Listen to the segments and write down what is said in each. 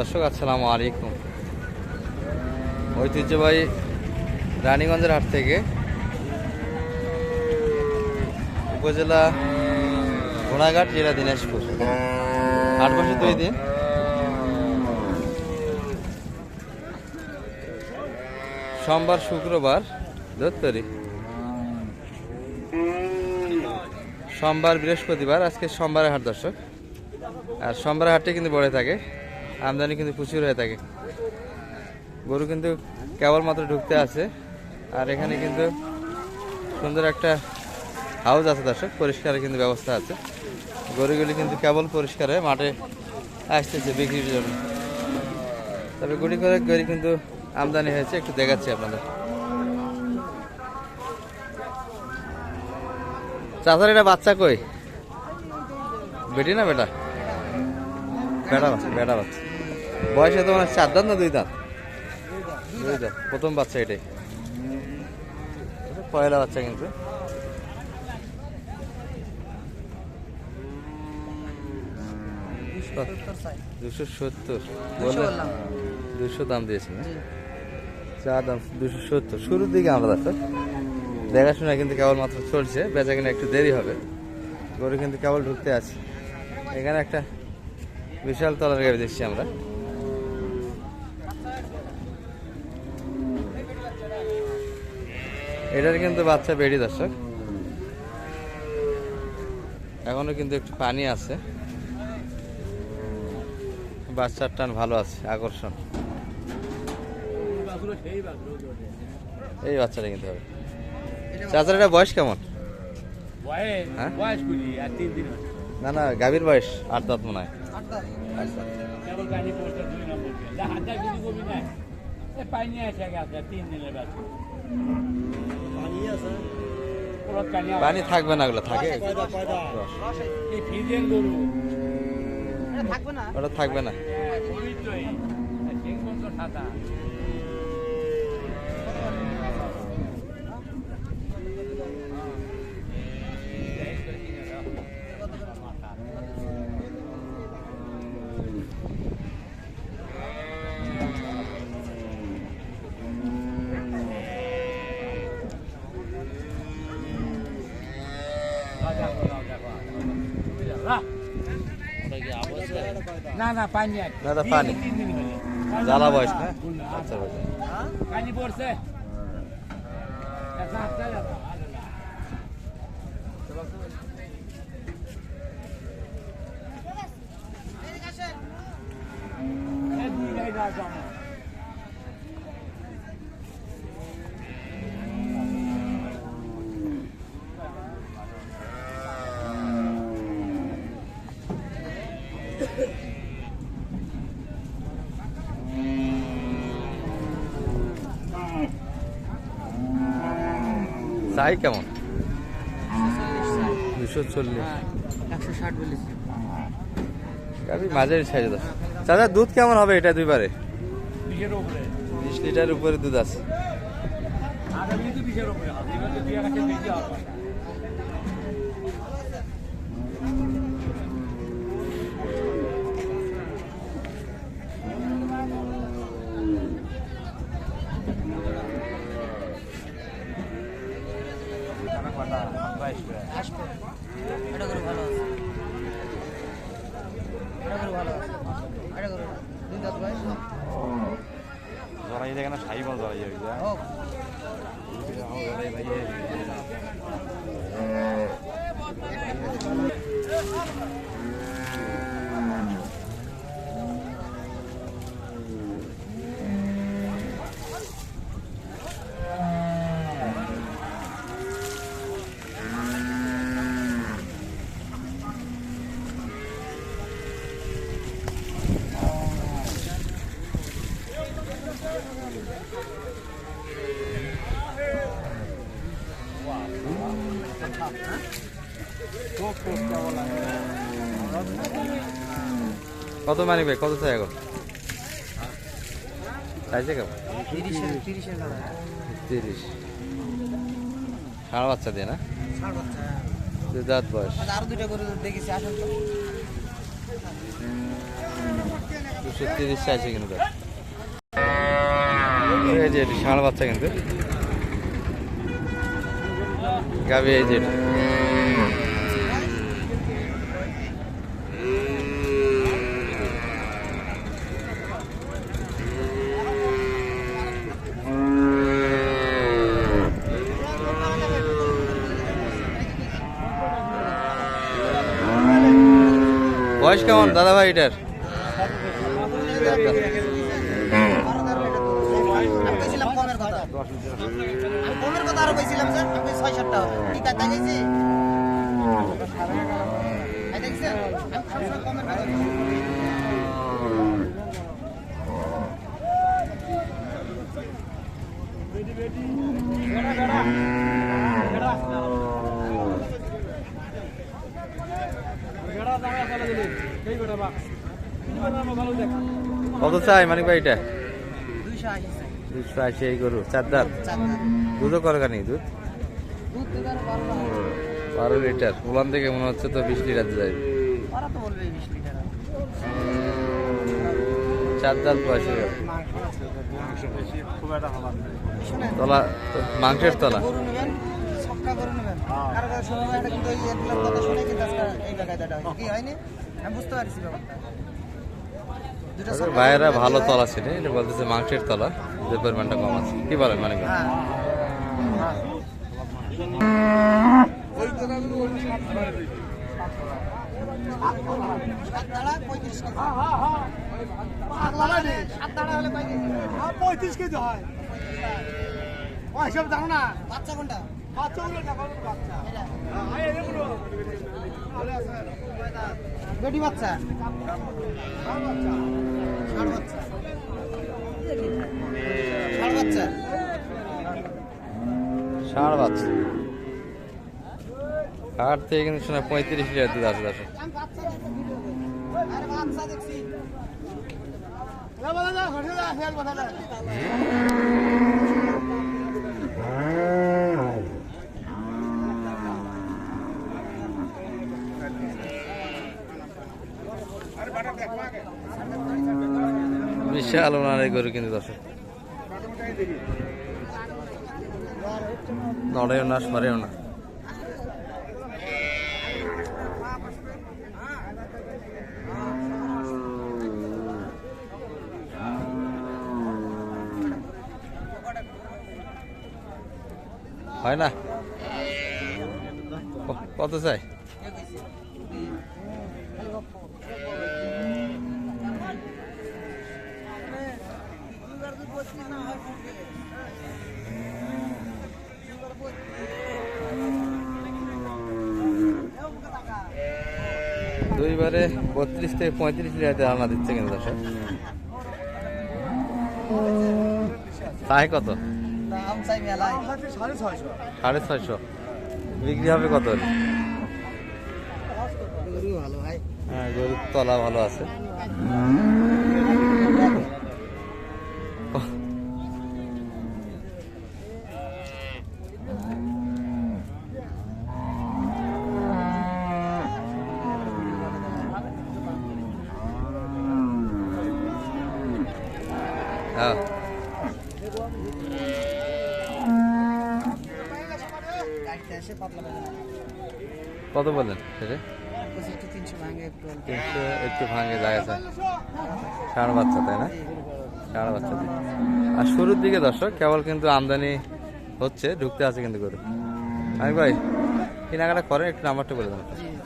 দর্শক, আসসালামু আলাইকুম। ঐতিহ্যবাহী রানীগঞ্জের হাট থেকে উপজেলা ঘোড়াঘাট, জেলা দিনাজপুর। আট বছর দুই দিন। সোমবার, শুক্রবার ধরতরি সোমবার, বৃহস্পতিবার, আজকে সোমবারের হাট দর্শক। আর সোমবারের হাটটি কিন্তু বড়ে থাকে। আমদানি কিন্তু প্রচুর হয়ে থাকে। গরু কিন্তু কেবলমাত্র ঢুকতে আছে। আর এখানে কিন্তু সুন্দর একটা হাউস আছে দর্শক, পরিষ্কারের কিন্তু ব্যবস্থা আছে। গরুগুলি কিন্তু কেবল পরিষ্কার মাঠে আসতেছে বিক্রির জন্য। তবে গুড়ি করে গরু কিন্তু আমদানি হয়েছে, একটু দেখাচ্ছি আপনাদের। চাচার এটা বাচ্চা কই? বেটি না বেটা? বেটা বাচ্চা বেটা বাচ্চা। বয়সে তোমার চার দাঁত না দুই দাঁত? দুই দাঁত প্রথম বাচ্চা এটাই। পয়লা বাচ্চা কিন্তু। দুশো সত্তর দুশো দাম দিয়েছে না? চা দাম দুশো সত্তর। শুরুর দিকে আমরা দেখো দেখাশোনা কিন্তু কেবলমাত্র চলছে। বেচা কিনা একটু দেরি হবে। গরু কিন্তু কেবল ঢুকতে আছে। এখানে একটা বিশাল তলার গাড়ি দেখছি আমরা। এটার কিন্তু বাচ্চা বেড়ি দর্শক। এখনও কিন্তু একটু পানি আছে। বাচ্চার টান ভালো আছে আকর্ষণ। এই বাচ্চাটা কিন্তু হবে। চাচার এটা বয়স কেমন? হ্যাঁ? না না গাভীর বয়স আট দাঁত মনে হয়। কেবল গাড়ি পড়ছে দুই নম্বর হাজার কিছু কমি নাই পানি আছে গেছে তিন দিনের পুরো পানি আছে। পানি থাকবে না। ওগুলো থাকে ওটা থাকবে না না না পানি না, না, পানি। জ্বালা বয়স না? বাচ্চার বয়স। পানি পড়ছে। চাই কেমন? দুশো চল্লিশ একশো ষাট বলেছি। গাভী মাঝের সাইজ দাও চাচা দুধ কেমন হবে এটা দুইবারে? বিশ লিটার উপরে দুধ আছে আগামী তো বিশের উপরে হবে এবার তো দুই এক আছে বেশি হবে আসবে এটা করে ভালো আছে এটা করে ভালো আছে এটা করে দুই দাঁত বয়স জড়াই দেখে না সাই বল জড়াই হোক কত মানি ভাই কত চাই এখন? চাইছে কেমন? তিরিশ। সাড়ে বাচ্চা দিয়ে না? বয়স। দুশো তিরিশ চাইছে কিন্তু। এই যে ষাঁড় বাচ্চা কিন্তু। গাবি এই যে কেমন দাদা ভাই এটার? কইছিলাম কমের কথা আমি কমের কথা আরও কইছিলাম যে আমি ছয় সাতটা হবে ঠিক আছে তাই গেছি এই দেখছেন আমি সবসময় কমের কথা বলি। কত চাই মানিক ভাই এটা দুশো আশি এই গরু চার দাঁত দুধও করে কানি দুধ? বারো লিটার। ওলান থেকে মনে হচ্ছে তো বিশ লিটার যাবে। ওরা তো বলবে বিশ লিটার। চার দাঁত বয়সে তলা মাংসের তলা? আমি বুঝতে পারছি ব্যাপারটা। ভাইয়েরা গরু ভালো। তলা ছিল এটা বলতেছে মাংসের তলা যে পরিমাণটা কম আছে কি বলেন মানে হ্যাঁ পঁয়ত্রিশ কেজি হয় ওইসব জানো না বাচ্চা কোনটা বাচ্চা বাচ্চা বেটি বাচ্চা ষাঁড় বাচ্চা। ষাট থেকে কিন্তু শোনা পঁয়ত্রিশ লিটার দুধ আছে দর্শক। আমি বাচ্চা দেখছি ভিডিওতে। আরে বাচ্চা দেখছি বলা যা ঘটে যা খেয়াল কথা না বিশাল ওনার গরু কিন্তু দর্শক নড়েও না সরেও না। হয় না? কত চাই? দুইবারে বত্রিশ থেকে পঁয়ত্রিশ লিটার রান্না দিচ্ছে কিন্তু দর্শক। তাই কত? সাড়ে ছয়শো। বিক্রি হবে কত? হ্যাঁ গরুর তলা ভালো আছে। কত বললেন সেটা? তিনশো, একটু ভাঙে লাগাছে ষাঁড় বাচ্চা, তাই না? ষাঁড় বাচ্চা আর শুরুর দিকে দর্শক, কেবল কিন্তু আমদানি হচ্ছে, ঢুকতে আছে কিন্তু গরু। আমি ভাই কেনাকাটা করেন একটু নাম্বারটা বলে দেন।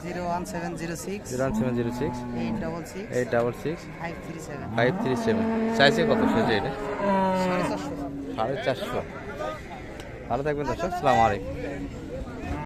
Zero one seven zero six zero seven zero six eight double six eight double six five three seven five three seven চাইছে কত সেটা এটা? সাড়ে চারশো। সাড়ে চারশো। ভালো থাকবেন দর্শক সালাম আলাইকুম।